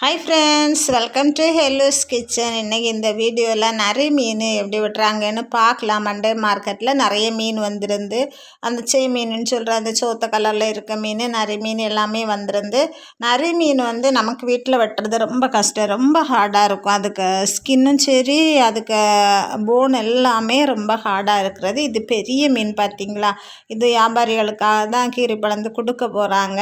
Hi friends welcome to Hellu's kitchen இன்றைக்கி இந்த வீடியோவில் நிறைய மீன் எப்படி விட்டுறாங்கன்னு பார்க்கலாம். மண்டே மார்க்கெட்டில் நிறைய மீன் வந்திருந்து அந்த செய் மீனுன்னு சொல்கிற அந்த சோத்த கலரில் இருக்க மீன் நிறைய மீன் எல்லாமே வந்திருந்து நிறைய மீன் வந்து நமக்கு வீட்டில் வெட்டுறது ரொம்ப கஷ்டம். ரொம்ப ஹார்டாக இருக்கும். அதுக்கு ஸ்கின்னும் சரி அதுக்கு போன் எல்லாமே ரொம்ப ஹார்டாக இருக்கிறது. இது பெரிய மீன் பார்த்திங்களா? இது வியாபாரிகளுக்காக தான் கீரி பழந்து கொடுக்க போகிறாங்க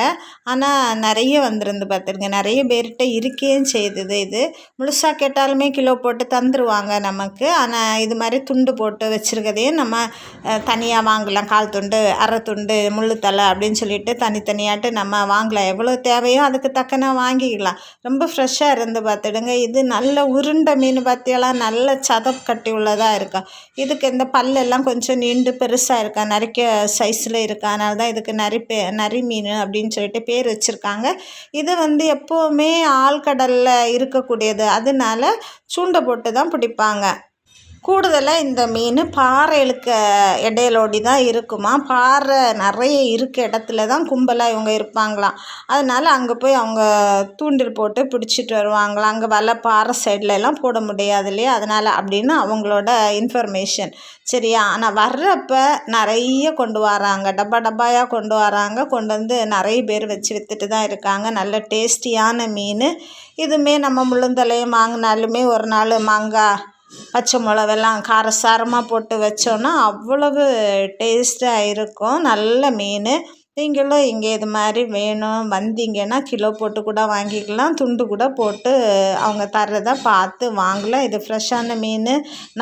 ஆனால் நிறைய வந்திருந்து பார்த்துருங்க. நிறைய பேர்கிட்ட இருக்கேன் செய்தது இது. முழுசாக கேட்டாலுமே கிலோ போட்டு தந்துடுவாங்க நமக்கு. ஆனால் இது மாதிரி துண்டு போட்டு வச்சுருக்கதையும் நம்ம தனியாக வாங்கலாம். கால் துண்டு அரை துண்டு முள்ளுத்தலை அப்படின்னு சொல்லிட்டு தனித்தனியாட்டு நம்ம வாங்கலாம். எவ்வளோ தேவையோ அதுக்கு தக்கன வாங்கிக்கலாம். ரொம்ப ஃப்ரெஷ்ஷாக இருந்து பார்த்துடுங்க. இது நல்ல உருண்டை மீன் பார்த்தியெல்லாம் நல்ல சதப் கட்டி உள்ளதாக இருக்கும் இதுக்கு இந்த பல்லெல்லாம் கொஞ்சம் நீண்டு பெருசாக இருக்கா? நிறைய சைஸில் இருக்கா? அதனால தான் இதுக்கு நரி பே நரி மீன் அப்படின்னு சொல்லிட்டு பேர் வச்சுருக்காங்க. இது வந்து எப்போவுமே ஆள் ஆழ்கடலில் இருக்கக்கூடியது. அதனால சூண்டை போட்டு தான் பிடிப்பாங்க. கூடுதலாக இந்த மீன் பாறைகளுக்கு இடையிலோடி தான் இருக்குமா? பாறை நிறைய இருக்க இடத்துல தான் கும்பலாக இவங்க இருப்பாங்களாம். அதனால் அங்கே போய் அவங்க தூண்டில் போட்டு பிடிச்சிட்டு வருவாங்களாம். அங்கே வலை பாறை சைடில் எல்லாம் போட முடியாது இல்லையா? அதனால் அப்படின்னு அவங்களோட இன்ஃபர்மேஷன் சரியா? ஆனால் வர்றப்ப நிறைய கொண்டு வராங்க. டப்பா டப்பாயாக கொண்டு வராங்க. கொண்டு வந்து நிறைய பேர் வச்சு விற்றுட்டு தான் இருக்காங்க. நல்ல டேஸ்டியான மீன். இதுவுமே நம்ம முள்ளந்தலையும் வாங்கினாலுமே ஒரு நாள் மாங்காய் பச்சை மிளவெல்லாம் காரசாரமாக போட்டு வச்சோன்னா அவ்வளவு டேஸ்ட்டாக இருக்கும். நல்ல மீன். நீங்களும் இங்கே இது மாதிரி வேணும் வந்தீங்கன்னா கிலோ போட்டு கூட வாங்கிக்கலாம் துண்டு கூட போட்டு அவங்க தர்றதை பார்த்து வாங்கலாம். இது ஃப்ரெஷ்ஷான மீன்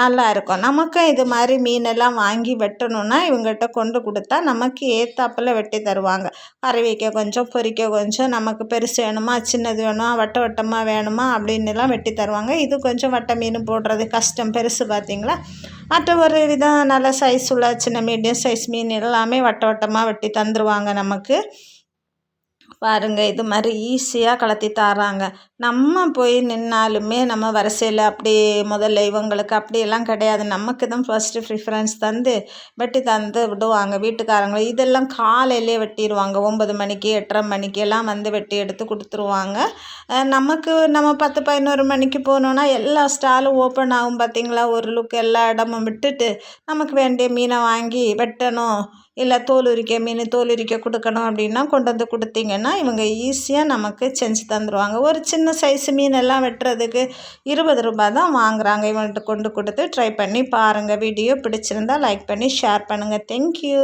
நல்லா இருக்கும். நமக்கும் இது மாதிரி மீனெல்லாம் வாங்கி வெட்டணுன்னா இவங்ககிட்ட கொண்டு கொடுத்தா நமக்கு ஏத்தாப்பில் வெட்டி தருவாங்க. கறிவிக்க கொஞ்சம் பொறிக்க கொஞ்சம் நமக்கு பெருசு வேணுமா சின்னது வேணுமா வட்ட வட்டமாக வேணுமா அப்படின்னுலாம் வெட்டி தருவாங்க. இது கொஞ்சம் வட்ட மீன் போடுறது கஷ்டம் பெருசு பார்த்திங்களா? மற்ற ஒரு விதம் நல்ல சைஸ் உள்ள சின்ன மீடியம் சைஸ் மீன் எல்லாமே வட்ட வட்டமாக வெட்டி தந்துடுவாங்க நமக்கு. பாருங்கள் இது மாதிரி ஈஸியாக கலத்தி தராங்க நம்ம போய் நின்னாலுமே நம்ம வரிசையில் அப்படி முதல்ல இவங்களுக்கு அப்படியெல்லாம் கிடையாது. நமக்கு தான் ஃபஸ்ட்டு ப்ரிஃபரன்ஸ் தந்து வெட்டி தந்து விடுவாங்க. வீட்டுக்காரங்க இதெல்லாம் காலையிலே வெட்டிடுவாங்க ஒம்பது மணிக்கு எட்டரை மணிக்கு எல்லாம் வந்து வெட்டி எடுத்து கொடுத்துருவாங்க. நமக்கு நம்ம பத்து பதினோரு மணிக்கு போனோன்னா எல்லா ஸ்டாலும் ஓப்பன் ஆகும் பார்த்திங்களா ஒரு லுக் எல்லா இடமும் விட்டுட்டு நமக்கு வேண்டிய மீனை வாங்கி வெட்டணும். இல்லை தோல் உரிக்க மீன் தோல் உரிக்க கொடுக்கணும் அப்படின்னா கொண்டு வந்து கொடுத்தீங்கன்னா இவங்க ஈஸியாக நமக்கு செஞ்சு தந்துடுவாங்க ஒரு சின்ன சைஸு மீனெல்லாம் வெட்டுறதுக்கு இருபது ரூபாய் தான் வாங்குகிறாங்க இவங்கள்ட்ட கொண்டு கொடுத்து ட்ரை பண்ணி பாருங்கள் வீடியோ பிடிச்சிருந்தா லைக் பண்ணி ஷேர் பண்ணுங்கள் தேங்க்யூ